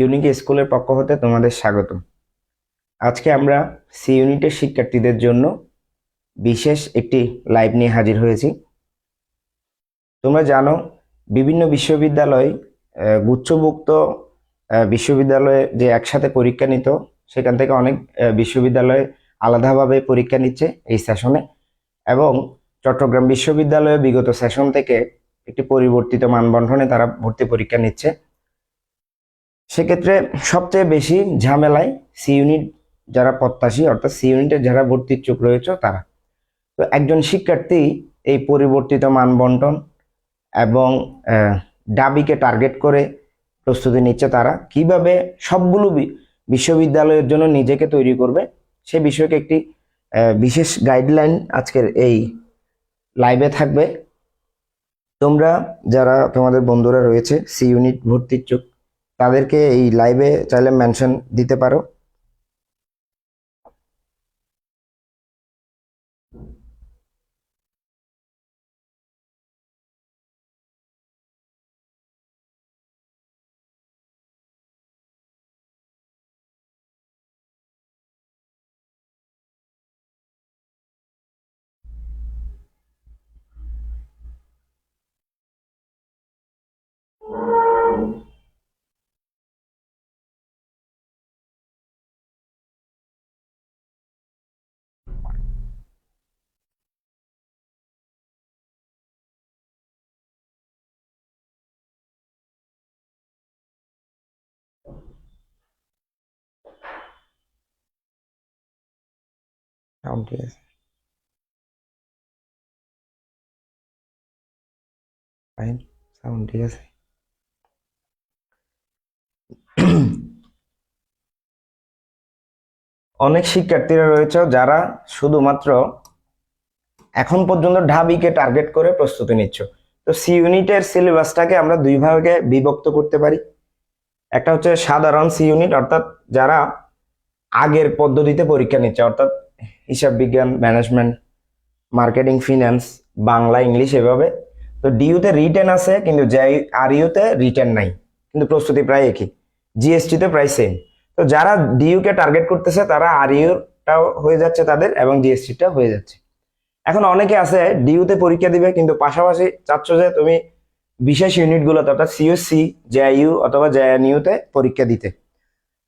Unique স্কুলের পক্ষ হতে তোমাদের স্বাগত। আজকে আমরা সি ইউনিটের শিক্ষার্থীদের জন্য বিশেষ একটি লাইভ নিয়ে হাজির হয়েছি। তোমরা জানো, বিভিন্ন বিশ্ববিদ্যালয় গুচ্ছভুক্ত বিশ্ববিদ্যালয়ে যে একসাথে পরীক্ষা নিত, সেখান থেকে অনেক বিশ্ববিদ্যালয় আলাদাভাবে পরীক্ষা নিচ্ছে এই সেশনে এবং চট্টগ্রাম বিশ্ববিদ্যালয়ে বিগত সেশন থেকে একটি পরিবর্তিত মানবন্ধনে তারা ভর্তি পরীক্ষা নিচ্ছে। সেক্ষেত্রে সবচেয়ে বেশি ঝামেলায় সি ইউনিট যারা প্রত্যাশী, অর্থাৎ সি ইউনিটের যারা ভর্তি ইচ্ছুক রয়েছে তারা। তো একজন শিক্ষার্থী এই পরিবর্তিত মানবন্টন এবং ডাবিকে টার্গেট করে প্রস্তুতি নিচ্ছে তারা, কীভাবে সবগুলো বিশ্ববিদ্যালয়ের জন্য নিজেকে তৈরি করবে, সে বিষয়কে একটি বিশেষ গাইডলাইন আজকের এই লাইভে থাকবে। তোমরা যারা তোমাদের বন্ধুরা রয়েছে সি ইউনিট ভর্তি ইচ্ছুক তাদেরকে এই লাইভে চাইলে মেনশন দিতে পারো। আছে অনেক শিক্ষার্থীরা রয়েছে যারা শুধুমাত্র এখন পর্যন্ত ঢাবিকে টার্গেট করে প্রস্তুতি নিচ্ছ। তো সি ইউনিটের সিলেবাসটাকে আমরা দুই ভাগে বিভক্ত করতে পারি। একটা হচ্ছে সাধারণ সি ইউনিট অর্থাৎ যারা আগের পদ্ধতিতে পরীক্ষা নিচ্ছে, অর্থাৎ হিসাব বিজ্ঞান management marketing finance Bangla, English এভাবে। তো ডিইউতে রিটেন আছে, কিন্তু জে আর ইউতে রিটেন নাই। কিন্তু প্রস্তুতি প্রায় একই। জিএসটিতে প্রায় সেম তো যারা ডিইউকে টার্গেট করতেছে, তারা আর ইউটাও হয়ে যাচ্ছে তাদের এবং জিএসটিটা হয়ে যাচ্ছে। এখন অনেকে আছে ডিইউতে পরীক্ষা দিবে, কিন্তু পাশাপাশি চাচ্ছ যে তুমি বিশেষ ইউনিটগুলোতে, অর্থাৎ সিইউসি জেআইইউ অথবা জেএনইউতে পরীক্ষা দিতে।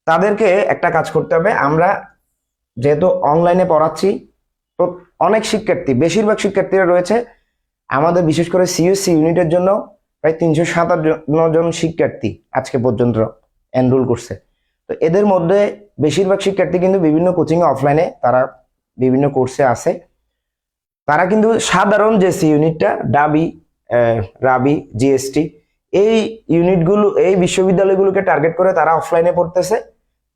তাদেরকে একটা কাজ করতে হবে, আমরা যেহেতু অনলাইনে পড়াচ্ছি, তো অনেক শিক্ষার্থী, বেশিরভাগ শিক্ষার্থীরা রয়েছে। আমাদের বিশেষ করে সিইউসি ইউনিটের জন্য প্রায় তিনশো সাতান্ন জন শিক্ষার্থী আজকে পর্যন্ত এনরোল করছে। তো এদের মধ্যে বেশিরভাগ শিক্ষার্থী কিন্তু বিভিন্ন কোচিং অফলাইনে তারা বিভিন্ন কোর্সে আছে। তারা কিন্তু সাধারণ যে সি ইউনিটটা ডাবি রাবি জিএসটি এই ইউনিটগুলো এই বিশ্ববিদ্যালয়গুলোকে টার্গেট করে তারা অফলাইনে পড়তেছে।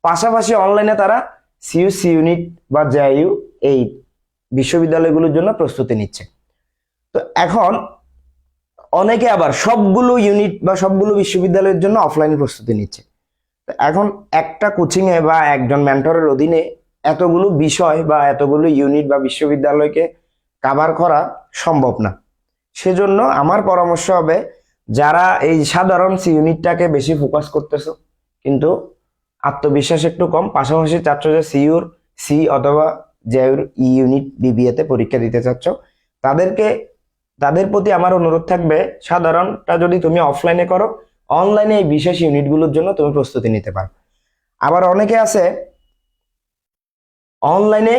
পাশাপাশি অনলাইনে তারা সিইউসি ইউনিট বা জেআইইউ এই বিশ্ববিদ্যালয়গুলোর জন্য প্রস্তুতি নিচ্ছে। তো এখন অনেকে আবার সবগুলো ইউনিট বা সবগুলো বিশ্ববিদ্যালয়ের জন্য অফলাইনে প্রস্তুতি নিচ্ছে। তো এখন একটা কোচিং এ বা একজন মেন্টরের অধীনে এতগুলো বিষয় বা এতগুলো ইউনিট বা বিশ্ববিদ্যালয়কে কাভার করা সম্ভব না। সেজন্য আমার পরামর্শ হবে, যারা এই সাধারণ সি ইউনিটটাকে বেশি ফোকাস করতেছো, কিন্তু আত্মবিশ্বাস একটু কম, পাশাপাশি চাচ্ছ যে সিইউর, সি অথবা জেউর ই ইউনিট বিবিএতে পরীক্ষা দিতে চাচ্ছ। তাদেরকে, তাদের প্রতি আমার অনুরোধ থাকবে, সাধারণটা যদি তুমি অফলাইনে করো অনলাইনে এই বিশেষ ইউনিটগুলোর জন্য তুমি প্রস্তুতি নিতে পারো। আবার অনেকে আছে অনলাইনে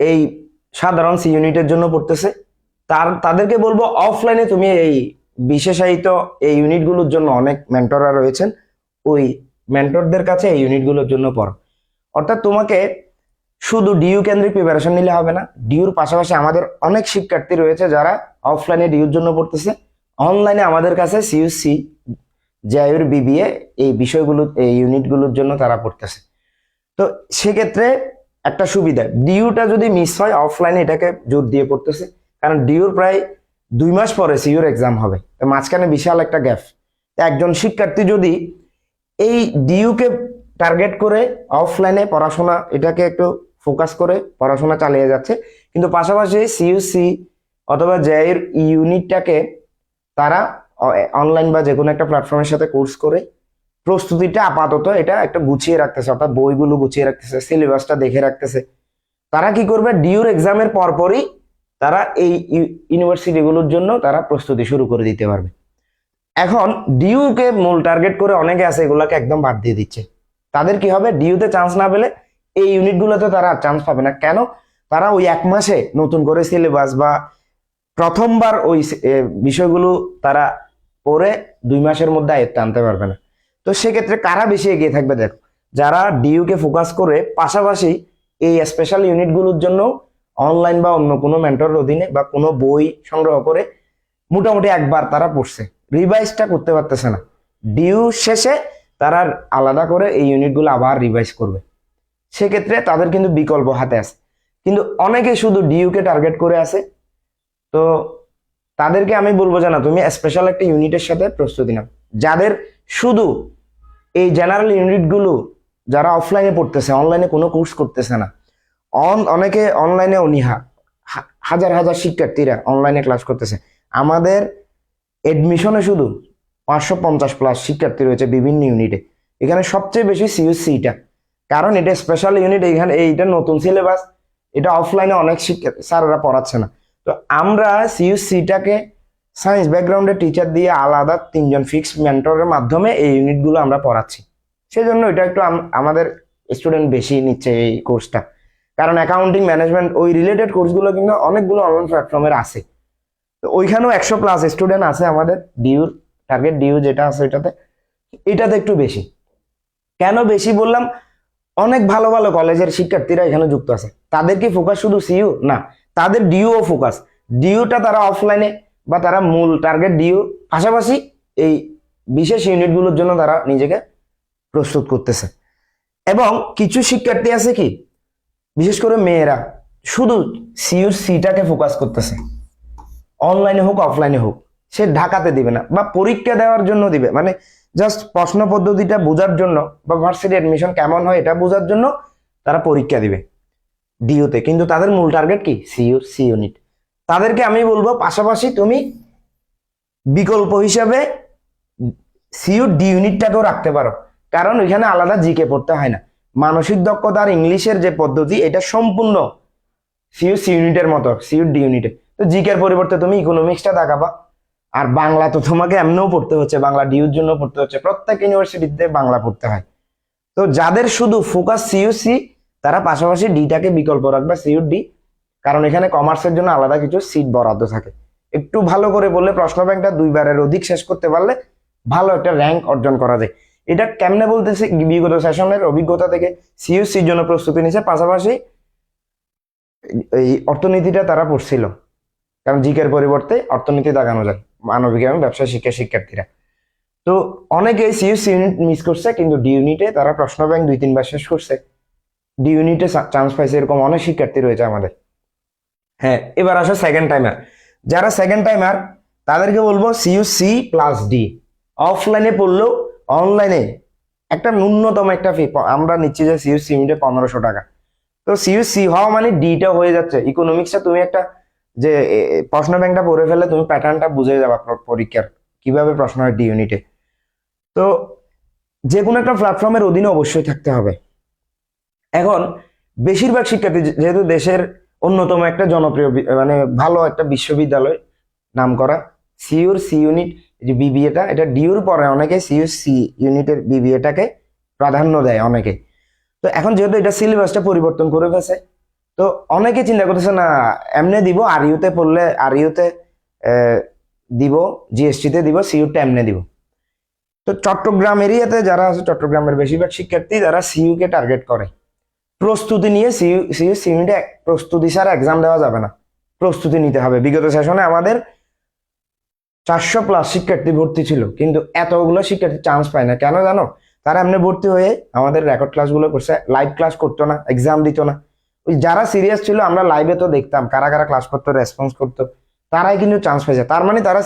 এই সাধারণ সি ইউনিটের জন্য পড়তেছে, তার, তাদেরকে বলব অফলাইনে তুমি এই বিশেষায়িত এই ইউনিটগুলোর জন্য অনেক মেন্টররা রয়েছেন, ওই মেন্টরদের কাছে এই ইউনিটগুলোর জন্য পড়ো। অর্থাৎ তোমাকে শুধু ডিইউ কেন্দ্রিক প্রিপারেশন নিলে হবে না ডিউর পাশাপাশি আমাদের অনেক শিক্ষার্থী রয়েছে যারা অফলাইনে ডিউর জন্য পড়তেছে। অনলাইনে আমাদের কাছে সিইউসি জেআইউর বিবিএ এই বিষয়গুলো, এই ইউনিটগুলোর জন্য তারা পড়তেছে। তো সেক্ষেত্রে একটা সুবিধা ডিইউটা যদি মিস হয় অফলাইনে এটাকে জোর দিয়ে পড়তেছে। কারণ ডিউর প্রায় দুই মাস পরে সিইউর এক্সাম হবে। মাঝখানে বিশাল একটা গ্যাপ একজন শিক্ষার্থী যদি এই ডিইউকে টার্গেট করে অফলাইনে পড়াশোনা, এটাকে একটু ফোকাস করে পড়াশোনা চালিয়ে যাচ্ছে। কিন্তু পাশাপাশি সিইউসি অথবা জেআইয়ের ইউনিটটাকে তারা অনলাইন বা যে কোনো একটা প্ল্যাটফর্মের সাথে কোর্স করে প্রস্তুতিটা আপাতত এটা একটা গুছিয়ে রাখতেছে, অর্থাৎ বইগুলো গুছিয়ে রাখতেছে সিলেবাসটা দেখে রাখতেছে। তারা কি করবে? ডিউর এক্সামের পরপরই তারা এই ইউনিভার্সিটিগুলোর জন্য তারা প্রস্তুতি শুরু করে দিতে পারবে। এখন ডিউকে মূল টার্গেট করে অনেকে আছে এগুলাকে একদম বাদ দিয়ে দিচ্ছে। তাদের কি হবে? ডিউতে চান্স না পেলে এই ইউনিটগুলোতে তারা চান্স পাবে না। কেন? তারা ওই এক মাসে নতুন করে সিলেবাস বা প্রথমবার ওই বিষয়গুলো তারা পড়ে দুই মাসের মধ্যে আয়ত্তে আনতে পারবে না। তো সেক্ষেত্রে কারা বেশি এগিয়ে থাকবে দেখো, যারা ডিউকে ফোকাস করে পাশাপাশি এই স্পেশাল ইউনিটগুলোর জন্য অনলাইন বা অন্য কোনো মেন্টর অধীনে বা কোনো বই সংগ্রহ করে মোটামুটি একবার তারা পড়ছে। রিভাইজটা করতে পারতেছে না। ডিউ শেষে তারা আলাদা করে এই ইউনিটগুলো আবার রিভাইজ করবে। সেক্ষেত্রে তাদের কিন্তু বিকল্প হাতে আছে। কিন্তু অনেকে শুধু ডিউকে টার্গেট করে আছে। তো তাদেরকে আমি বলব যে, না, তুমি স্পেশাল একটা ইউনিটের সাথে প্রস্তুতি নাও। যাদের শুধু এই জেনারেল ইউনিটগুলো যারা অফলাইনে পড়তেছে অনলাইনে কোনো কোর্স করতেছে না। অন, অনেকে অনলাইনে অনীহা হাজার হাজার শিক্ষার্থীরা অনলাইনে ক্লাস করতেছে। আমাদের এডমিশনে শুধু পাঁচশো পঞ্চাশ প্লাস শিক্ষার্থী রয়েছে বিভিন্ন ইউনিটে এখানে সবচেয়ে বেশি সিইউসিটা কারণ এটা স্পেশাল ইউনিট এখানে এইটা নতুন সিলেবাস এটা অফলাইনে অনেক শিক্ষা স্যাররা পড়াচ্ছে না। তো আমরা সিইউসিটাকে সায়েন্স ব্যাকগ্রাউন্ডের টিচার দিয়ে আলাদা তিনজন ফিক্স মেন্টরের মাধ্যমে এই ইউনিটগুলো আমরা পড়াচ্ছি। সেজন্য এটা একটু আমাদের স্টুডেন্ট বেশি নিচ্ছে এই কোর্সটা কারণ অ্যাকাউন্টিং ম্যানেজমেন্ট ওই রিলেটেড কোর্সগুলো কিন্তু অনেকগুলো অনলাইন প্ল্যাটফর্মের আছে। ওইখানেও একশো প্লাস স্টুডেন্ট আছে আমাদের ডিউর টার্গেট ডিউ যেটা আছে ওইটাতে। এটাতে একটু বেশি। কেন বেশি বললাম? অনেক ভালো ভালো কলেজের শিক্ষার্থীরা এখানে যুক্ত আছে। তাদের কি ফোকাস শুধু সিইউ না, তাদের ডিউও ফোকাস ডিউটা তারা অফলাইনে বা তারা মূল টার্গেট ডিউ পাশাপাশি এই বিশেষ ইউনিটগুলোর জন্য তারা নিজেকে প্রস্তুত করতেছে। এবং কিছু শিক্ষার্থী আছে কি? বিশেষ করে মেয়েরা। শুধু সিইউ সিটাকে ফোকাস করতেছে। অনলাইনে হোক অফলাইনে হোক, সে ঢাকাতে দিবে না বা পরীক্ষা দেওয়ার জন্য দিবে। মানে জাস্ট প্রশ্ন পদ্ধতিটা বোঝার জন্য বা ভার্সিটি অ্যাডমিশন কেমন হয় এটা বোঝার জন্য তারা পরীক্ষা দিবে ডিউতে কিন্তু তাদের মূল টার্গেট কি? সিইউ সি ইউনিট তাদেরকে আমি বলব পাশাপাশি তুমি বিকল্প হিসাবে সিইউ ডি ইউনিটটাকেও রাখতে পারো। কারণ ওইখানে আলাদা জিকে পড়তে হয় না। মানসিক দক্ষতা আর ইংলিশের যে পদ্ধতি, এটা সম্পূর্ণ সিইউ সি ইউনিটের মতো সিইউ ডি ইউনিটে তো জিকের পরিবর্তে তুমি ইকোনমিক্সটা দেখাবা। আর বাংলা তো তোমাকে এমনিও পড়তে হচ্ছে, বাংলা ডিউর জন্য পড়তে হচ্ছে, প্রত্যেক ইউনিভার্সিটিতে বাংলা পড়তে হয়। তো যাদের শুধু ফোকাস সিইউসি তারা পাশাপাশি ডিটাকে বিকল্প রাখবে সিইউ ডি কারণ এখানে কমার্সের জন্য আলাদা কিছু সিট বরাদ্দ থাকে। একটু ভালো করে বললে প্রশ্ন ব্যাংকটা দুইবারের অধিক শেষ করতে পারলে ভালো একটা র্যাঙ্ক অর্জন করা যায়। এটা কেমনে বলতেছে বিগত সেশনের অভিজ্ঞতা থেকে? সিইউসির জন্য প্রস্তুতি নিছে পাশাপাশি এই অর্থনীতিটা তারা পড়ছিল। কারণ জিকের পরিবর্তে অর্থনীতি দাগানো যায় মানবিক এবং ব্যবসা শিক্ষা শিক্ষার্থীরা। তো অনেকে সিইউসি ইউনিট মিস করছে, কিন্তু ডি ইউনিটে তারা প্রশ্ন ব্যাংক দুই তিনবার শেষ করছে। ডি ইউনিটে চান্স পাইছে এরকম অনেক শিক্ষার্থী রয়েছে আমাদের। হ্যাঁ এবার আসো সেকেন্ড টাইমার যারা সেকেন্ড টাইমার তাদেরকে বলব সিইউসি প্লাস ডি অফলাইনে পড়লেও অনলাইনে একটা ন্যূনতম একটা ফি আমরা নিচ্ছি যে সিইউসি ইউনিটে পনেরোশো টাকা। তো সিইউসি হওয়া মানে ডিটা হয়ে যাচ্ছে। ইকোনমিক্সটা তুমি একটা যে প্রশ্ন ব্যাংকটা পড়ে ফেলে তুমি প্যাটার্নটা বুঝে যাবা পরীক্ষার, কীভাবে প্রশ্ন হয় ডি ইউনিটে তো যে কোনো একটা প্ল্যাটফর্মের অধীনে অবশ্যই থাকতে হবে। এখন, বেশিরভাগ শিক্ষার্থী যেহেতু দেশের অন্যতম একটা জনপ্রিয় মানে ভালো একটা বিশ্ববিদ্যালয় নাম করা সিউর সি ইউনিট যে বিবিএটা এটা ডিউর পরে অনেকে সিউর সি ইউনিটের বিবিএটাকে প্রাধান্য দেয় অনেকে। তো এখন যেহেতু এটা সিলেবাসটা পরিবর্তন করে ফেলছে তো অনেকে চিন্তা করতেছে, না, এমনি দিব আর ইউতে পড়লে আর ইউতে দিব, জিএসটিতে দিব সিইউটা এমনি দিব। তো চট্টগ্রাম এরিয়াতে যারা আছে, চট্টগ্রামের বেশিরভাগ শিক্ষার্থী যারা সিইউ কে টার্গেট করে। প্রস্তুতি নিয়ে সিইউ সিইউ সিইউনিটে প্রস্তুতি ছাড়া এক্সাম দেওয়া যাবে না। প্রস্তুতি নিতে হবে। বিগত সেশনে আমাদের চারশো প্লাস শিক্ষার্থী ভর্তি ছিল, কিন্তু এতগুলো শিক্ষার্থী চান্স পায় না। কেন জানো? তারা এমনি ভর্তি হয়ে আমাদের রেকর্ড ক্লাসগুলো করছে। লাইভ ক্লাস করতো না এক্সাম দিত না। যারা সিরিয়াস ছিল, আমরা লাইভে তো দেখতাম, কারা কারা ক্লাস করতো রেসপন্স করতো, তারাই কিন্তু চান্স পেয়েছে। তার মানে তারা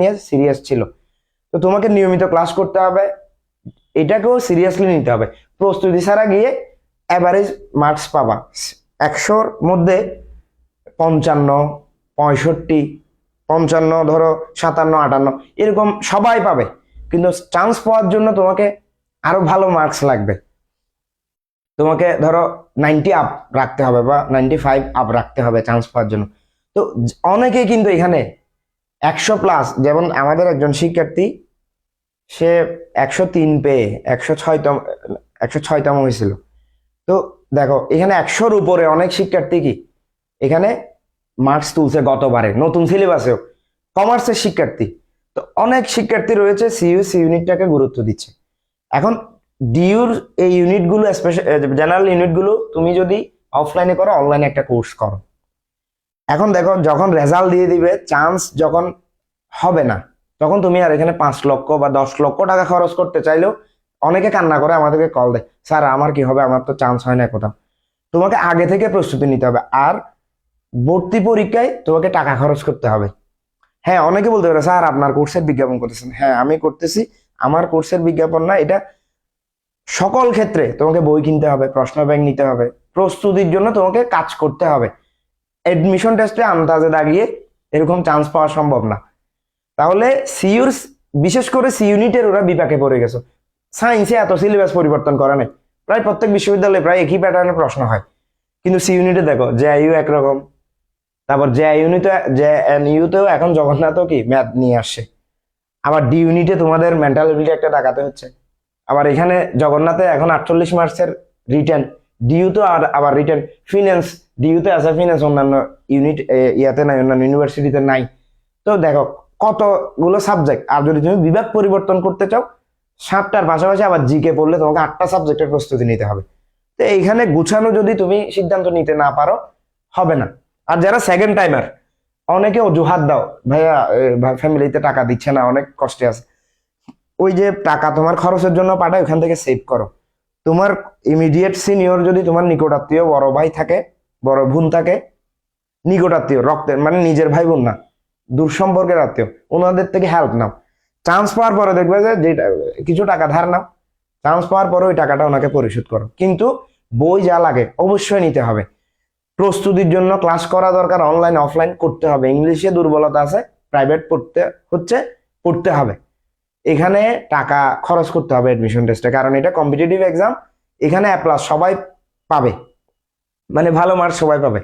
নিয়ে সিরিয়াস ছিল। তো তোমাকে নিয়মিত ক্লাস করতে হবে, এটাকেও সিরিয়াসলি নিতে হবে। প্রস্তুতি ছাড়া গিয়ে অ্যাভারেজ মার্কস পাবা। একশোর মধ্যে পঞ্চান্ন, পঁয়ষট্টি, পঞ্চান্ন ধরো, সাতান্ন, আটান্ন, এরকম সবাই পাবে। কিন্তু চান্স পাওয়ার জন্য তোমাকে আরও ভালো মার্কস লাগবে। তোমাকে ধরো নাইনটি আপ রাখতে হবে বা নাইনটি ফাইভ আপ রাখতে হবে চান্স পাওয়ার জন্য। তো অনেকেই কিন্তু এখানে একশো প্লাস যেমন আমাদের একজন শিক্ষার্থী, সে একশো তিন পেয়ে, একশো ছয়তম একশো ছয়তম হয়েছিল। তো দেখো, এখানে একশোর উপরে অনেক শিক্ষার্থী কি? এখানে মার্কস তুলছে গতবারে, নতুন সিলেবাসেও কমার্সের শিক্ষার্থী। তো অনেক শিক্ষার্থী রয়েছে সিইউ সি ইউনিটটাকে গুরুত্ব দিচ্ছে। এখন ডিউর এই ইউনিটগুলো স্পেশাল জেনারেল ইউনিটগুলো তুমি যদি অফলাইনে করো অনলাইনে একটা কোর্স করো। এখন দেখো, যখন রেজাল্ট দিয়ে দিবে চান্স যখন হবে না, তখন তুমি আর এখানে পাঁচ লক্ষ বা দশ লক্ষ টাকা খরচ করতে চাইলেও অনেকে কান্না করে, আমাদেরকে কল দেয়, স্যার, আমার কি হবে? আমার তো চান্স হয় না কোথাও। তোমাকে আগে থেকে প্রস্তুতি নিতে হবে, আর ভর্তি পরীক্ষায় তোমাকে টাকা খরচ করতে হবে। হ্যাঁ অনেকে বলতে পারে, স্যার, আপনার কোর্সের বিজ্ঞাপন করতেছেন। হ্যাঁ আমি করতেছি, আমার কোর্সের বিজ্ঞাপন না, এটা সকল ক্ষেত্রে তোমাকে বই কিনতে হবে, প্রশ্ন ব্যাংক নিতে হবে, প্রস্তুতির জন্য তোমাকে কাজ করতে হবে। এডমিশন টেস্টে আন্দাজে দাগিয়ে এরকম চান্স পাওয়া সম্ভব না। তাহলে সিইউর বিশেষ করে সি ইউনিটের ওরা বিপাকে পড়ে গেছে। সায়েন্সে এত সিলেবাস পরিবর্তন করে নাই। প্রায় প্রত্যেক বিশ্ববিদ্যালয়ে প্রায় একই প্যাটার্নের প্রশ্ন হয়। কিন্তু সি ইউনিটে দেখো যে আইইউ একরকম। তারপর যে ইউনিটে যে ইউতেও এখন জগন্নাথও কি ম্যাথ নিয়ে আসছে। আবার ডি ইউনিটে তোমাদের মেন্টাল এবিলিটি একটা দেখাতে হচ্ছে। আবার এখানে জগন্নাথে এখন আটচল্লিশ মার্কসের রিটার্ন ডিইউতে আর আবার রিটার্ন ফিনান্স ডিইউতে আছে ফিনান্স অন্যান্য ইউনিট ইয়াতে নাই, অন্যান্য ইউনিভার্সিটিতে নাই। তো দেখো, কতগুলো সাবজেক্ট আর যদি তুমি বিভাগ পরিবর্তন করতে চাও, সাতটার পাশাপাশি আবার জিকে পড়লে তোমাকে আটটা সাবজেক্টের প্রস্তুতি নিতে হবে। তো এইখানে গুছানো যদি তুমি সিদ্ধান্ত নিতে না পারো, হবে না। আর যারা সেকেন্ড টাইমার অনেকে অজুহাত দাও, ভাইয়া ফ্যামিলিতে টাকা দিচ্ছে না, অনেক কষ্টে আছে। ওই যে টাকা তোমার খরচের জন্য পাঠায়, ওখান থেকে সেভ করো। তোমার ইমিডিয়েট সিনিয়র যদি তোমার নিকটাত্মীয় বড় ভাই থাকে, বড় বোন থাকে, নিকটাত্মীয়, রক্তের মানে নিজের ভাই বোন না দূর সম্পর্কের আত্মীয়, ওনাদের থেকে হেল্প নাও। চান্স পাওয়ার পরে দেখবে যে যেটা, কিছু টাকা ধার নাও। চান্স পাওয়ার পরে ওই টাকাটা ওনাকে পরিশোধ করো। কিন্তু বই যা লাগে অবশ্যই নিতে হবে। প্রস্তুতির জন্য ক্লাস করা দরকার অনলাইন অফলাইন করতে হবে। ইংলিশে দুর্বলতা আছে প্রাইভেট পড়তে হচ্ছে, পড়তে হবে। এখানে টাকা খরচ করতে হবে এডমিশন টেস্টে কারণ এটা কম্পিটিটিভ এক্সাম এখানে অ্যাপ্লাস সবাই পাবে। মানে ভালো মার্কস সবাই পাবে।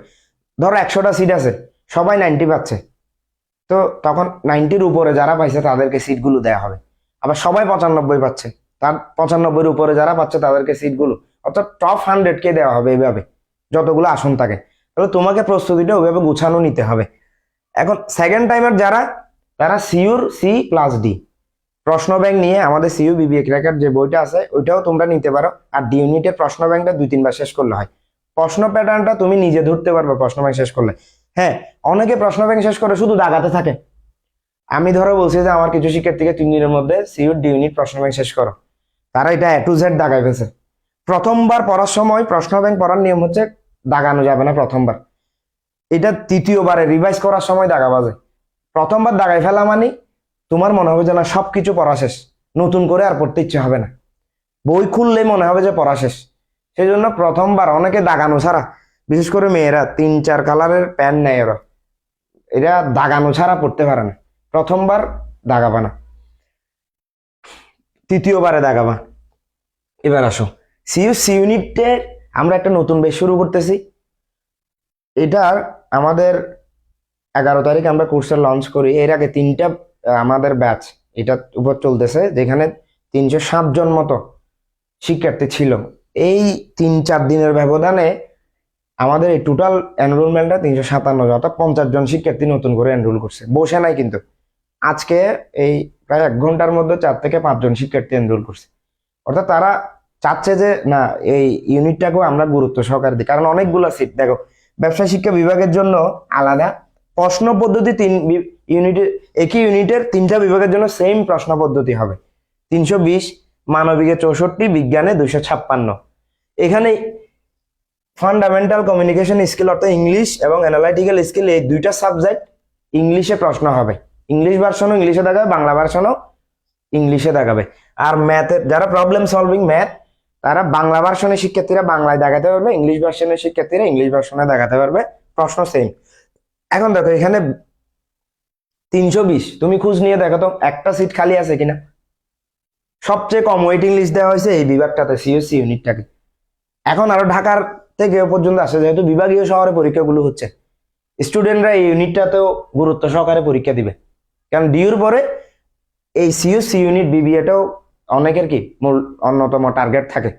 ধরো একশোটা সিট আছে, সবাই নাইনটি পাচ্ছে। তো তখন নাইনটির উপরে যারা পাইছে তাদেরকে সিটগুলো দেওয়া হবে। আবার সবাই পঁচানব্বই পাচ্ছে, তার পঁচানব্বইয়ের উপরে যারা পাচ্ছে তাদেরকে সিটগুলো অর্থাৎ টপ হান্ড্রেডকে দেওয়া হবে এভাবে যতগুলো আসন থাকে। তাহলে তোমাকে প্রস্তুতিটা ওইভাবে গুছানো নিতে হবে। এখন সেকেন্ড টাইমের যারা, তারা সিউর সি প্লাস ডি প্রশ্ন ব্যাংক নিয়ে আমাদের সিইউ বিবিএ ক্র্যাকার যে বইটা আছে, ওইটাও তোমরা নিতে পারো। আর ডি ইউনিটের প্রশ্ন ব্যাংকটা দুই, তিনবার শেষ করলে হয়। প্রশ্ন প্যাটার্নটা তুমি নিজে ধরতে পারবে প্রশ্ন ব্যাংক শেষ করলে। হ্যাঁ অনেকে প্রশ্ন ব্যাংক শেষ করে শুধু দাগাতে থাকে। আমি ধরো বলছি যে আমার কিছু শিক্ষার্থীকে তিন দিনের মধ্যে সিইউর ডি ইউনিট প্রশ্ন ব্যাংক শেষ করো। তারা এটা এ টু জেড দাগাই ফেছে প্রথমবার পড়ার সময় প্রশ্ন ব্যাংক পড়ার নিয়ম হচ্ছে দাগানো যাবে না প্রথমবার। এটা তৃতীয়বারে রিভাইজ করার সময় দাগা বাজে প্রথমবার দাগাই ফেলা মানে তোমার মনে হবে যে না সব কিছু পড়া শেষ। নতুন করে আর পড়তে ইচ্ছে হবে না। বই খুললে মনে হবে যে পড়া শেষ। সেই জন্য প্রথমবার অনেকে দাগানো ছাড়া, বিশেষ করে মেয়েরা, তিন, চার কালারের প্যান্ট নেয় ওরা। এরা দাগানো ছাড়া পড়তে পারে না। প্রথমবার দাগাবা না। তৃতীয়বারে দাগাবা। এবার আসো। সিইউ সি ইউনিটে আমরা একটা নতুন বেশ শুরু করতেছি। এটার আমাদের এগারো তারিখ আমরা কোর্সটা লঞ্চ করি। এর আগে তিনটা আমাদের ব্যাচ এটা উপর চলতেছে, যেখানে তিনশো সাত জন মতো শিক্ষার্থী ছিল। এই তিন চার দিনের ব্যবধানে আমাদের এই টোটাল এনরোলমেন্টটা তিনশো সাতান্ন অর্থাৎ পঞ্চাশ জন শিক্ষার্থী নতুন করে এনরোল করছে। বসে নাই কিন্তু। আজকে এই প্রায় এক ঘণ্টার মধ্যে চার থেকে পাঁচজন শিক্ষার্থী এনরোল করছে। অর্থাৎ তারা চাচ্ছে যে, না, এই ইউনিটটাকেও আমরা গুরুত্ব সহকারে দিই। কারণ অনেকগুলো সিট দেখো, ব্যবসায় শিক্ষা বিভাগের জন্য আলাদা প্রশ্ন পদ্ধতি তিন ইউনিটের একই ইউনিটের তিনটা বিভাগের জন্য সেম প্রশ্ন পদ্ধতি হবে। তিনশো বিশ মানবিকে চৌষট্টি, বিজ্ঞানে দুইশো ছাপ্পান্ন। এখানে ফান্ডামেন্টাল কমিউনিকেশন স্কিল অর্থাৎ ইংলিশ এবং অ্যানালাইটিক্যাল স্কিল এই দুইটা সাবজেক্ট ইংলিশে প্রশ্ন হবে। ইংলিশ ভার্সনও ইংলিশে দেখাবে, বাংলা ভার্সনও ইংলিশে দেখাবে। আর ম্যাথের যারা প্রবলেম সলভিং ম্যাথ তারা বাংলা ভার্সনের শিক্ষার্থীরা বাংলায় দেখাতে পারবে ইংলিশ ভার্সনের শিক্ষার্থীরা ইংলিশ ভার্সনে দেখাতে পারবে। প্রশ্ন সেম এখন দেখো, এখানে তিনশো বিশ, তুমি খোঁজ নিয়ে দেখো তো, একটা সিট খালি আছে কিনা? সবচেয়ে কম ওয়েটিং লিস্ট দেওয়া হয়েছে এই বিভাগটাতে সিএসসি ইউনিটটাকে এখন আরও ঢাকার থেকে পর্যন্ত আসে, যেহেতু বিভাগীয় শহরে পরীক্ষাগুলো হচ্ছে। স্টুডেন্টরা এই ইউনিটটাতেও গুরুত্ব সহকারে পরীক্ষা দিবে। কারণ ডিউর পরে এই সিএসসি ইউনিট বিবিএটাও অনেকের কি মূল অন্যতম টার্গেট থাকে।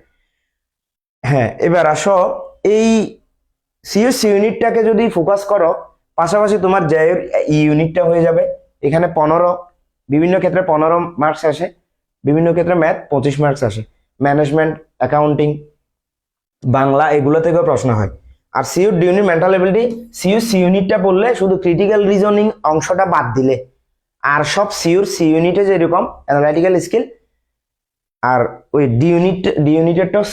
হ্যাঁ এবার আসো, এই সিএসসি ইউনিটটাকে যদি ফোকাস করো পাশাপাশি তোমার যে ইউনিটটা হয়ে যাবে। এখানে পনেরো, বিভিন্ন ক্ষেত্রে পনেরো মার্কস আসে, বিভিন্ন ক্ষেত্রে ম্যাথ পঁচিশ মার্কস আসে। ম্যানেজমেন্ট অ্যাকাউন্টিং বাংলা, এগুলো থেকেও প্রশ্ন হয়। আর CU unit mental ability CU C ইউনিটটা পড়লে শুধু ক্রিটিক্যাল রিজনিং অংশটা বাদ দিলে। আর সব সিউর সি ইউনিটে যেরকম অ্যানালাইটিক্যাল স্কিল আর ওই ডি ইউনিট ডি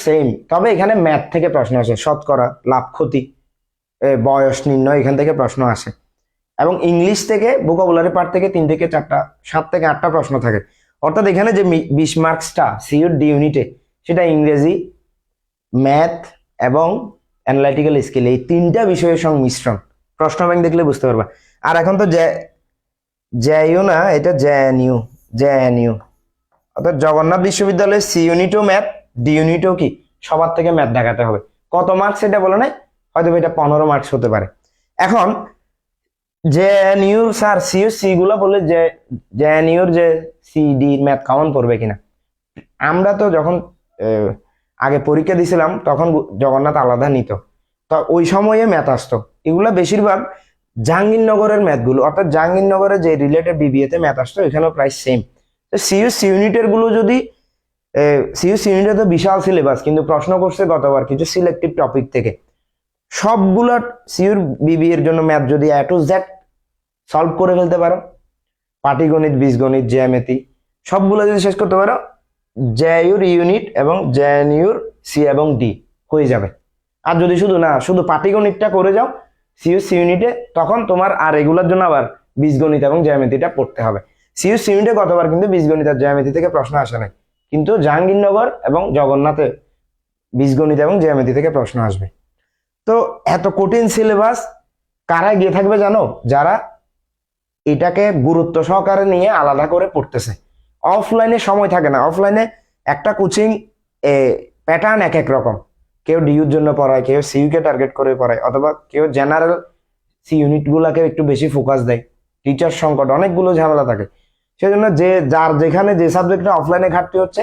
সেম তবে এখানে ম্যাথ থেকে প্রশ্ন আসে শতকরা লাভ ক্ষতি। বয়স নির্ণয় এখান থেকে প্রশ্ন আসে। এবং ইংলিশ থেকে ভোকাবুলারি পার্ট থেকে তিন থেকে চারটা, সাত থেকে আটটা প্রশ্ন থাকে। অর্থাৎ এখানে যে বিশ মার্কসটা সিউর ডি ইউনিটে সেটা ইংরেজি ম্যাথ এবং অ্যানালাইটিক্যাল স্কিল এই তিনটা বিষয়ের সংমিশ্রণ। প্রশ্ন ব্যাংক দেখলে বুঝতে পারবা। আর এখন তো জ্যাইউ না, এটা জ্যানিউ জ্যানিউ অর্থাৎ জগন্নাথ বিশ্ববিদ্যালয়ের সি ইউনিটও ম্যাথ ডি ইউনিটও কি? সবার থেকে ম্যাথ দেখাতে হবে। কত মার্কস এটা বলে না হয়তো এটা পনেরো মার্কস হতে পারে। এখন যে নিউর স্যার সিউ সি গুলো বলে যে যে নিউর যে সি ডি ম্যাথ কমন পড়বে কিনা। আমরা তো যখন আগে পরীক্ষা দিছিলাম, তখন জগন্নাথ আলাদা নিত। তো ওই সময়ে ম্যাথ আসতো। এগুলো বেশিরভাগ জাহাঙ্গীরনগরের ম্যাথগুলো অর্থাৎ জাহাঙ্গীরনগরে যে রিলেটেড বিবিএতে ম্যাথ আসতো, এখানেও প্রায় সেম তো সিইউস ইউনিটেরগুলো যদি সিইউস ইউনিটে তো বিশাল সিলেবাস কিন্তু প্রশ্ন করছে গতবার কিছু সিলেক্টিভ টপিক থেকে। সবগুলো সিউর বিবি এর জন্য ম্যাথ যদি এ টু জেড সলভ করে ফেলতে পারো পাটিগণিত বীজগণিত জ্যামিতি, সবগুলো যদি শেষ করতে পারো জ্যাইউর ইউনিট এবং জ্যানিউর সি এবং ডি হয়ে যাবে। আর যদি শুধু না, শুধু পাটিগণিতটা করে যাও সিইউস ইউনিটে তখন তোমার আর এগুলোর জন্য আবার বীজগণিত এবং জ্যামিতিটা পড়তে হবে। সিইউস ইউনিটে গতবার কিন্তু বীজগণিত আর জ্যামিতি থেকে প্রশ্ন আসে নাই। কিন্তু জাহাঙ্গীরনগর এবং জগন্নাথে বীজগণিত এবং জ্যামিতি থেকে প্রশ্ন আসবে। তো এত কঠিন সিলেবাস কারা গিয়ে থাকবে জানো? যারা এটাকে গুরুত্ব সহকারে নিয়ে আলাদা করে পড়তেছে। অফলাইনে সময় থাকে না। অফলাইনে একটা কোচিং প্যাটার্ন এক এক রকম। কেউ ডিউর জন্য পড়ায়, কেউ সিইউ কে টার্গেট করে পড়ায়, অথবা কেউ জেনারেল সি ইউনিট গুলাকে একটু বেশি ফোকাস দেয়। টিচার সংকট, অনেকগুলো ঝামেলা থাকে। সেজন্য যে, যার যেখানে যে সাবজেক্টটা অফলাইনে ঘাটতি হচ্ছে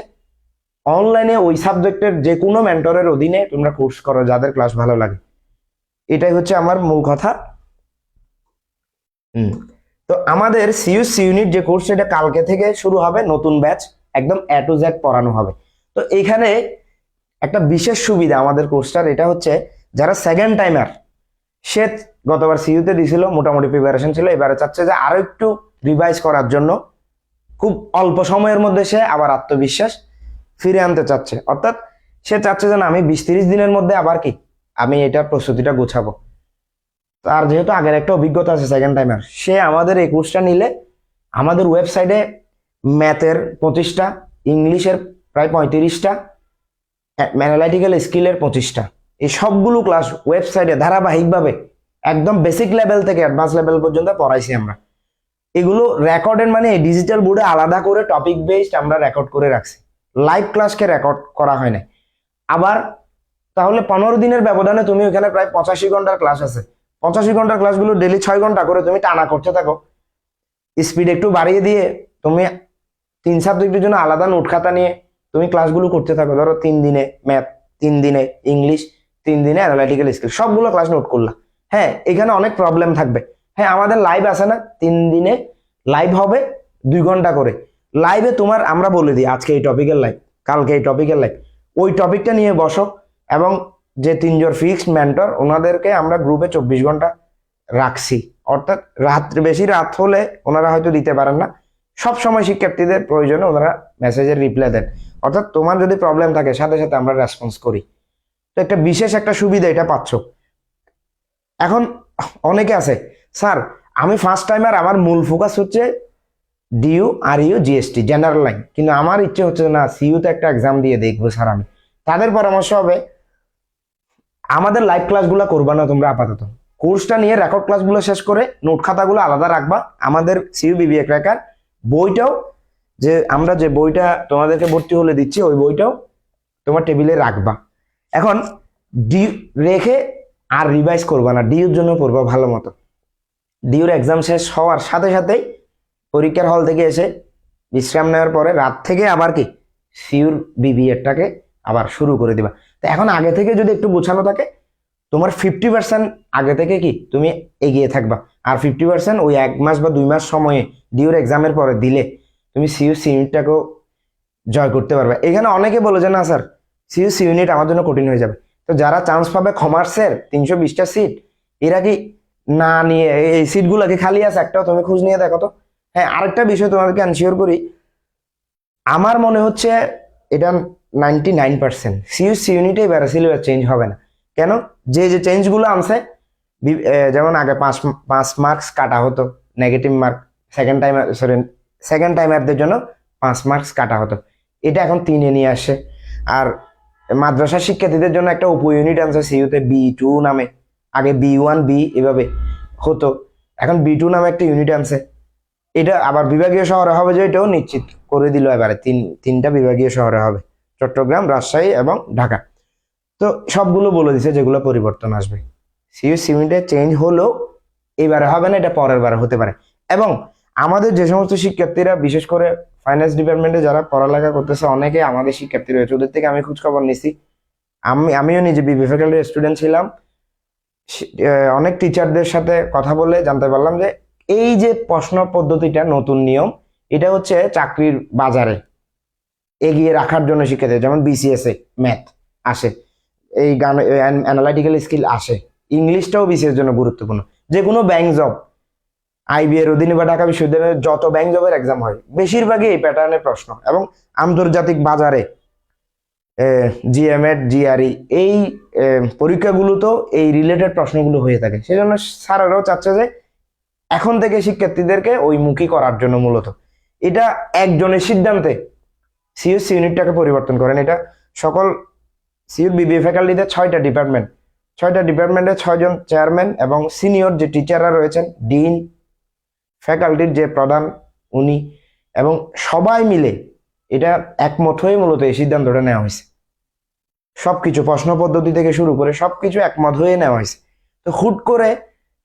অনলাইনে ওই সাবজেক্টের যে কোনো মেন্টরের অধীনে তোমরা কোর্স করো, যাদের ক্লাস ভালো লাগে। এটাই হচ্ছে আমার মূল কথা। হুম। তো আমাদের সিইউস ইউনিট যে কোর্স সেটা কালকে থেকে শুরু হবে, নতুন ব্যাচ একদম এ টু জেড পড়ানো হবে। তো এখানে একটা বিশেষ সুবিধা আমাদের কোর্সটার এটা হচ্ছে যারা সেকেন্ড টাইমার সে গতবার সিইউতে দিছিল, মোটামুটি প্রিপারেশন ছিল, এবারে চাচ্ছে যে আরও একটু রিভাইজ করার জন্য। খুব অল্প সময়ের মধ্যে সে আবার আত্মবিশ্বাস ফিরে আনতে চাচ্ছে। অর্থাৎ সে চাচ্ছে যে না, আমি বিশ তিরিশ দিনের মধ্যে আবার কি আমি এটার প্রস্তুতিটা গোছাবো। তার যেহেতু আগের একটা অভিজ্ঞতা আছে সেকেন্ড টাইমার সে আমাদের এই কোর্সটা নিলে আমাদের ওয়েবসাইটে ম্যাথের পঁচিশটা ইংলিশের প্রায় পঁয়ত্রিশটা ম্যানালাইটিক্যাল স্কিলের পঁচিশটা। এই সবগুলো ক্লাস ওয়েবসাইটে ধারাবাহিকভাবে একদম বেসিক লেভেল থেকে অ্যাডভান্স লেভেল পর্যন্ত পড়াইছি আমরা। এগুলো রেকর্ডের মানে ডিজিটাল বোর্ডে আলাদা করে টপিক বেসড আমরা রেকর্ড করে রাখছি। লাইভ ক্লাসকে রেকর্ড করা হয় না আবার তাহলে পনেরো দিনের ব্যবধানে তুমি ওখানে প্রায় পঁচাশি ঘণ্টার ক্লাস আছে। পঁচাশি ঘণ্টার ক্লাসগুলো ডেলি ছয় ঘণ্টা করে তুমি টানা করতে থাকো। স্পিড একটু বাড়িয়ে দিয়ে তুমি তিন সাবজেক্টের জন্য আলাদা নোট খাতা নিয়ে তুমি ক্লাসগুলো করতে থাকো। ধরো তিন দিনে ম্যাথ তিন দিনে ইংলিশ তিন দিনে অ্যানালাইটিক্যাল স্কিল সবগুলো ক্লাস নোট করলা হ্যাঁ এখানে অনেক প্রবলেম থাকবে। হ্যাঁ আমাদের লাইভ আছে না? তিন দিনে লাইভ হবে দুই ঘণ্টা করে। লাইভে তোমার, আমরা বলে দিই আজকে এই টপিকের লাইভ কালকে এই টপিকের লাইভ ওই টপিকটা নিয়ে বসো। এবং যে তিনজন ফিক্সড মেন্টর ওনাদেরকে আমরা গ্রুপে চব্বিশ ঘণ্টা রাখছি। অর্থাৎ রাত বেশি রাত হলে ওনারা হয়তো দিতে পারেন না। সব সময় শিক্ষার্থীদের প্রয়োজনে ওনারা মেসেজের রিপ্লাই দেন। অর্থাৎ তোমার যদি প্রবলেম থাকে, সাথে সাথে আমরা রেসপন্স করি। তো একটা বিশেষ একটা সুবিধা এটা পাচ্ছ। এখন অনেকে আছে, স্যার, আমি ফার্স্ট টাইমার আমার মূল ফোকাস হচ্ছে ডিইউ আর ইউ জিএসটি জেনারেল লাইন কিন্তু আমার ইচ্ছে হচ্ছে না সিইউতে একটা এক্সাম দিয়ে দেখব স্যার আমি। তাদের পরামর্শ হবে আমাদের লাইভ ক্লাসগুলো করবা না তোমরা আপাতত। কোর্সটা নিয়ে রেকর্ড ক্লাসগুলো শেষ করে নোট খাতাগুলো আলাদা রাখবা। আমাদের সিইউ বিবিএ ক্র্যাকার বইটাও যে আমরা যে বইটা তোমাদেরকে ভর্তি হলে দিচ্ছি, ওই বইটাও তোমার টেবিলে রাখবা। এখন ডি রেখে আর রিভাইজ করবা না। ডিউর জন্য পড়বা ভালো মতো। ডিউর এক্সাম শেষ হওয়ার সাথে সাথেই পরীক্ষার হল থেকে এসে বিশ্রাম নেওয়ার পরে রাত থেকে আবার কি? সিউর বিবিএডটাকে আবার শুরু করে দিবা। তো এখন আগে থেকে যদি একটু গোছানো থাকে, তোমার ফিফটি পার্সেন্ট আগে থেকে কি তুমি এগিয়ে থাকবা? আর ফিফটি পার্সেন্ট ওই এক মাস বা দুই মাস সময়ে ডিউর এক্সামের পরে দিলে তুমি সিইউ ইউনিটটাকেও জয় করতে পারবে। এখানে অনেকে বলে যে না স্যার সিইউ ইউনিট আমার জন্য কঠিন হয়ে যাবে। তো যারা চান্স পাবে কমার্সের তিনশো বিশটা সিট এরা কি না নিয়ে এই সিটগুলো কি খালি আছে? একটাও তুমি খোঁজ নিয়ে দেখো তো। হ্যাঁ আরেকটা বিষয় তোমাদেরকে আনশিওর করি। আমার মনে হচ্ছে এটা নাইনটি নাইন পার্সেন্ট সিইউস ইউনিটে এবার সিলেবাস চেঞ্জ হবে না। কেন? যে যে চেঞ্জগুলো আনছে যেমন আগে পাঁচ পাঁচ মার্কস কাটা হতো negative mark second time sorry second time টাইমারদের জন্য পাঁচ মার্কস কাটা হতো। এটা এখন তিনে নিয়ে আসে। আর মাদ্রাসা শিক্ষার্থীদের জন্য একটা উপ ইউনিট আনছে সিইউতে বি টু নামে। আগে বি ওয়ান বি এভাবে হতো। এখন বি টু নামে একটা ইউনিট আনছে। এটা আবার বিভাগীয় শহরে হবে যে এটাও নিশ্চিত করে দিল এবারে। তিন, তিনটা বিভাগীয় শহরে হবে। চট্টগ্রাম, রাজশাহী এবং ঢাকা। তো সবগুলো বলে দিছে যেগুলো পরিবর্তন আসবে। সিইউ সিউনিটে চেঞ্জ হলেও এবারে হবে না, এটা পরের বারে হতে পারে। এবং আমাদের যে সমস্ত শিক্ষার্থীরা, বিশেষ করে ফাইন্যান্স ডিপার্টমেন্টে যারা পড়ালেখা করতেছে, অনেকে আমাদের শিক্ষার্থী রয়েছে, ওদের থেকে আমি খোঁজ খবর নিছি। আমি, আমিও নিজে বিবি ফ্যাকাল্টির স্টুডেন্ট ছিলাম। অনেক টিচারদের সাথে কথা বলে জানতে পারলাম যে, এই যে প্রশ্ন পদ্ধতিটা, নতুন নিয়ম, এটা হচ্ছে চাকরির বাজারে। এগিয়ে রাখার জন্য শিক্ষার্থী যেমন বিসিএস এ ম্যাথ আসে। এই গান অ্যানালাইটিক্যাল স্কিল আসে। ইংলিশটাও বিসিএস জন্য গুরুত্বপূর্ণ। যে কোনো ব্যাংক জব আইবি এর অধীনে বা ঢাকা বিশ্ববিদ্যালয়ের যত ব্যাংক জবের এক্সাম হয় বেশিরভাগই এই প্যাটার্নের প্রশ্ন। এবং আন্তর্জাতিক বাজারে জিএমএড জিআরই এই আহ, পরীক্ষাগুলোতেও এই রিলেটেড প্রশ্নগুলো হয়ে থাকে। সেজন্য স্যারেরাও চাচ্ছে যে এখন থেকে শিক্ষার্থীদেরকে ওই মুখী করার জন্য মূলত। এটা একজনের সিদ্ধান্তে সিইউস ইউনিটটাকে পরিবর্তন করেন। এটা সকল সিইউ বিবিএ ফ্যাকাল্টিতে ছয়টা ডিপার্টমেন্ট ছয়টা ডিপার্টমেন্টে ছয়জন চেয়ারম্যান এবং সিনিয়র যে টিচাররা রয়েছেন ডিন ফ্যাকাল্টির যে প্রধান, উনি এবং সবাই মিলে এটা একমত হয়ে মূলত এই সিদ্ধান্তটা নেওয়া হয়েছে। সবকিছু প্রশ্ন পদ্ধতি থেকে শুরু করে সবকিছু একমত হয়ে নেওয়া হয়েছে। তো হুট করে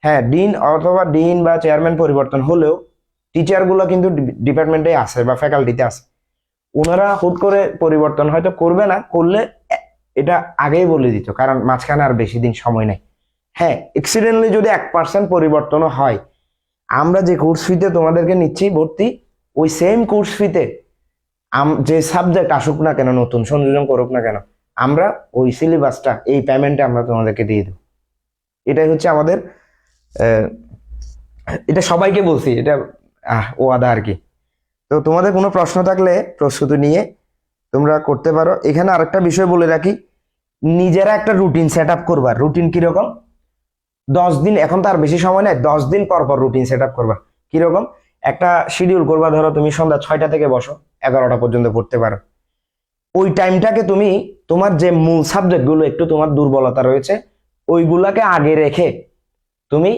হ্যাঁ ডিন অথবা ডিন বা চেয়ারম্যান পরিবর্তন হলেও টিচারগুলো কিন্তু ডিপার্টমেন্টে আছে বা ফ্যাকাল্টিতে আছে। ওনারা হুট করে পরিবর্তন হয়তো করবে না, করলে এটা আগেই বলে দিত, কারণ মাঝখানে আর বেশি দিন সময় নেই। হ্যাঁ এক্সিডেন্টলি যদি এক পার্সেন্ট পরিবর্তনও হয়, আমরা যে কোর্স ফিতে তোমাদেরকে নিচ্ছি, ভর্তি, ওই সেম কোর্স ফিতে যে সাবজেক্ট আসুক না কেন, নতুন, সংযোজন করুক না কেন, আমরা ওই সিলেবাসটা এই পেমেন্টে আমরা তোমাদেরকে দিয়ে দেবো। এটাই হচ্ছে আমাদের এটা সবাইকে বলছি, এটা ওয়াদা আর কি। তো তোমাদের কোনো প্রশ্ন থাকলে প্রস্তুতি নিয়ে তোমরা করতে পারো। এখানে আরেকটা বিষয় বলে রাখি, নিজেরা একটা রুটিন সেট আপ করবা। রুটিন কীরকম? দশ দিন, এখন তো আর বেশি সময় নেই, দশ দিন পর পর রুটিন সেট আপ করবা। কীরকম? একটা শিডিউল করবা, ধরো তুমি সন্ধ্যা ছয়টা থেকে বসো, এগারোটা পর্যন্ত পড়তে পারো। ওই টাইমটাকে তুমি তোমার যে মূল সাবজেক্টগুলো একটু তোমার দুর্বলতা রয়েছে, ওইগুলাকে আগে রেখে তুমি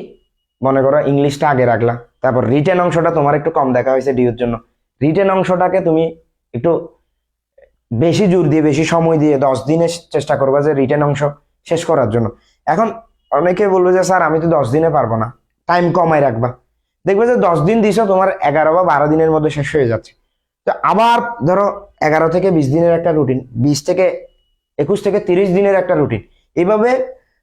মনে করো ইংলিশটা আগে রাখলা। তারপর রিটেন অংশটা তোমার একটু কম দেখা হয়েছে ডিউর জন্য। রিটেন অংশটাকে তুমি একটু বেশি জোর দিয়ে, বেশি সময় দিয়ে দশ দিনে চেষ্টা করবা যে রিটেন অংশ শেষ করার জন্য। এখন অনেকে বলবে যে, স্যার, আমি তো দশ দিনে পারব না। টাইম কমাই রাখবা। দেখবে যে দশ দিন দিছো, তোমার এগারো বা বারো দিনের মধ্যে শেষ হয়ে যাচ্ছে। তো আবার ধরো এগারো থেকে বিশ দিনের একটা রুটিন বিশ থেকে একুশ থেকে তিরিশ দিনের একটা রুটিন এইভাবে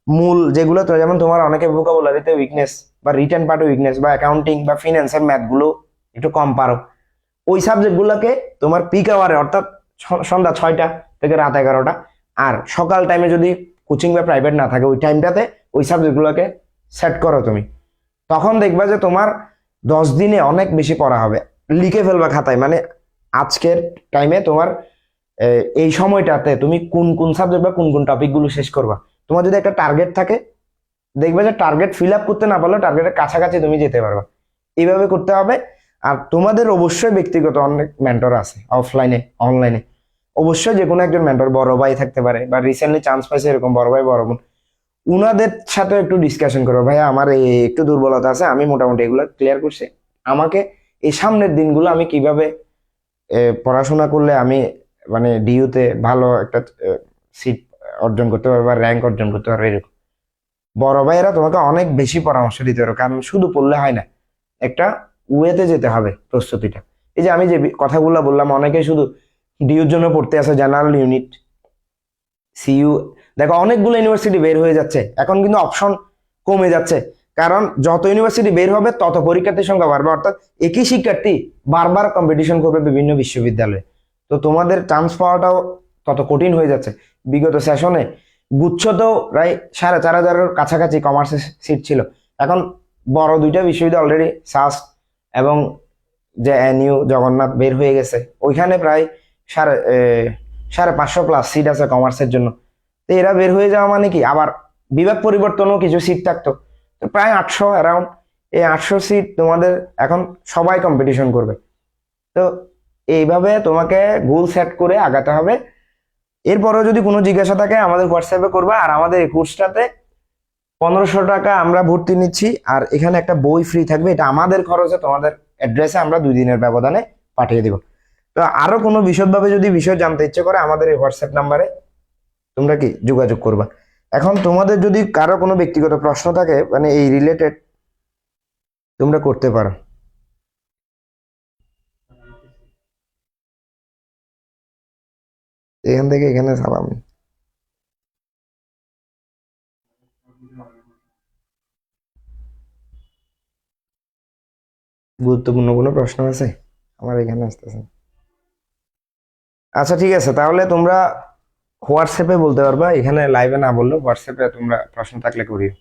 মূল যেগুলো তো, যেমন তোমার অনেকে ভোকাবুলারিতে উইকনেস বা রিটার্ন পার্টে উইকনেস বা অ্যাকাউন্টিং বা ফিনান্সের ম্যাথগুলো একটু কম পারো। ওই সাবজেক্টগুলোকে তোমার পিক আওয়ারে অর্থাৎ সন্ধ্যা ছয়টা থেকে রাত এগারোটা। আর সকাল টাইমে যদি কোচিং বা প্রাইভেট না থাকে, ওই টাইমটাতে ওই সাবজেক্টগুলোকে সেট করো তুমি। তখন দেখবা যে তোমার দশ দিনে অনেক বেশি পড়া হবে। লিখে ফেলবা খাতায়। মানে আজকের টাইমে তোমার এই সময়টাতে তুমি কোন কোন সাবজেক্ট বা কোন কোন টপিকগুলো শেষ করবা। তোমার যদি একটা টার্গেট থাকে, দেখবে যে টার্গেট ফিল আপ করতে না পারলেও টার্গেটের কাছাকাছি তুমি যেতে পারবা। এইভাবে করতে হবে। আর তোমাদের অবশ্যই ব্যক্তিগত অনেক মেন্টর আছে অফলাইনে অনলাইনে অবশ্যই যে কোনো একজন মেন্টর বড় ভাই থাকতে পারে, বা রিসেন্টলি চান্স পাইছে এরকম বড় ভাই, বড় বোন। উনাদের সাথে একটু ডিসকাশন করো ভাই আমার একটু দুর্বলতা আছে, আমি মোটামুটি এগুলো ক্লিয়ার করছি। আমাকে এই সামনের দিনগুলো আমি কীভাবে পড়াশোনা করলে আমি মানে ডিউতে ভালো একটা সিট অর্জন করতে পারব, বা র্যাঙ্ক অর্জন করতে পারব, এরকম। বড় ভাইয়েরা তোমাকে অনেক বেশি পরামর্শ দিতে পারো, কারণ শুধু পড়লে হয় না। একটা ওয়েতে যেতে হবে প্রস্তুতিটা। এই যে আমি যে কথাগুলো বললাম, অনেকে শুধু ডিউর জন্য পড়তে আসে জেনারেল ইউনিট সিইউ দেখো অনেকগুলো ইউনিভার্সিটি বের হয়ে যাচ্ছে। এখন কিন্তু অপশন কমে যাচ্ছে। কারণ যত ইউনিভার্সিটি বের হবে, তত পরীক্ষার্থীর সংখ্যা বাড়বে। অর্থাৎ একই শিক্ষার্থী বারবার কম্পিটিশন করবে বিভিন্ন বিশ্ববিদ্যালয়ে। তো তোমাদের চান্স পাওয়াটাও তত কঠিন হয়ে যাচ্ছে। বিগত সেশনে গুচ্ছ তো প্রায় সাড়ে চার হাজারের কাছাকাছি কমার্সের সিট ছিল। এখন বড় দুইটা বিশ্ববিদ্যালয় অলরেডি সাস এবং যে এনইউ জগন্নাথ বের হয়ে গেছে, ওইখানে প্রায় সাড়ে সাড়ে পাঁচশো প্লাস সিট আছে কমার্সের জন্য। তো এরা বের হয়ে যাওয়া মানে কি? আবার বিভাগ পরিবর্তনও কিছু সিট থাকতো। তো প্রায় আটশো অ্যারাউন্ড এই আটশো সিট তোমাদের এখন সবাই কম্পিটিশন করবে। তো এইভাবে তোমাকে গোল সেট করে আগাতে হবে। এরপরেও যদি কোনো জিজ্ঞাসা থাকে, আমাদের হোয়াটসঅ্যাপে করবা আর আমাদের এই কোর্সটাতে পনেরোশো টাকা আমরা ভর্তি নিচ্ছি, আর এখানে একটা বই ফ্রি থাকবে। এটা আমাদের খরচে, তোমাদের অ্যাড্রেসে আমরা দুই দিনের ব্যবধানে পাঠিয়ে দিব। তো আরও কোনো বিশদভাবে যদি বিষয় জানতে ইচ্ছে করে, আমাদের এই হোয়াটসঅ্যাপ নাম্বারে তোমরা কি যোগাযোগ করবা। এখন তোমাদের যদি কারও কোনো ব্যক্তিগত প্রশ্ন থাকে মানে এই রিলেটেড তোমরা করতে পারো। এখান থেকে এখানে সালাম গুরুত্বপূর্ণ কোনো প্রশ্ন আছে? আমার এখানে আসতেছে আচ্ছা ঠিক আছে। তাহলে তোমরা হোয়াটসঅ্যাপে বলতে পারবা, এখানে লাইভে না বললেও হোয়াটসঅ্যাপে তোমরা প্রশ্ন থাকলে করিও।